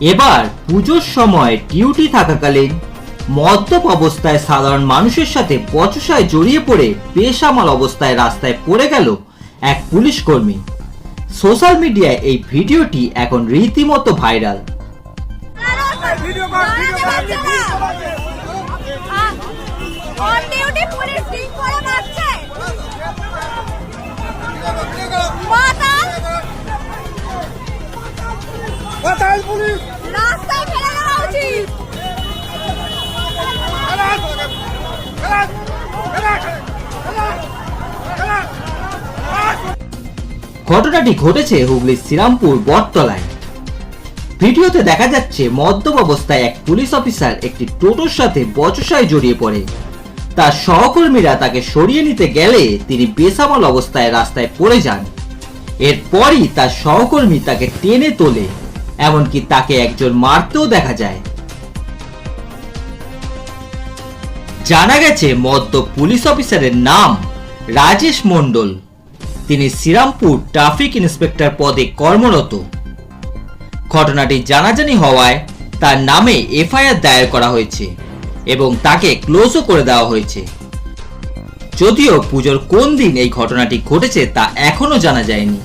এবার পুজোর সময় ডিউটি থাকাকালীন মদ্যপ অবস্থায় সাধারণ মানুষের সাথে বচসায় জড়িয়ে পড়ে বেসামাল অবস্থায় রাস্তায় পড়ে গেল এক পুলিশ কর্মী। সোশ্যাল মিডিয়ায় এই ভিডিওটি এখন রীতিমতো ভাইরাল পুলিশ ঘটনাটি ঘটেছে হুগলির শ্রীরামপুর বটতলায়। ভিডিওতে দেখা যাচ্ছে মদ্যপ অবস্থায় এক পুলিশ অফিসার একটি টোটোর সাথে বচসায় জড়িয়ে পড়ে। তার সহকর্মীরা তাকে সরিয়ে নিতে গেলে তিনি বেসামাল অবস্থায় রাস্তায় পড়ে যান। এরপরই তার সহকর্মী তাকে টেনে তোলে, এমনকি তাকে একজন মারতেও দেখা যায়। জানা গেছে মদ্য পুলিশ অফিসারের নাম রাজেশ মণ্ডল। তিনি শ্রীরামপুর ট্রাফিক ইন্সপেক্টর পদে কর্মরত। ঘটনাটি জানাজানি হওয়ায় তার নামে এফআইআর দায়ের করা হয়েছে এবং তাকে ক্লোজও করে দেওয়া হয়েছে। যদিও পুজোর কোন দিন এই ঘটনাটি ঘটেছে তা এখনও জানা যায়নি।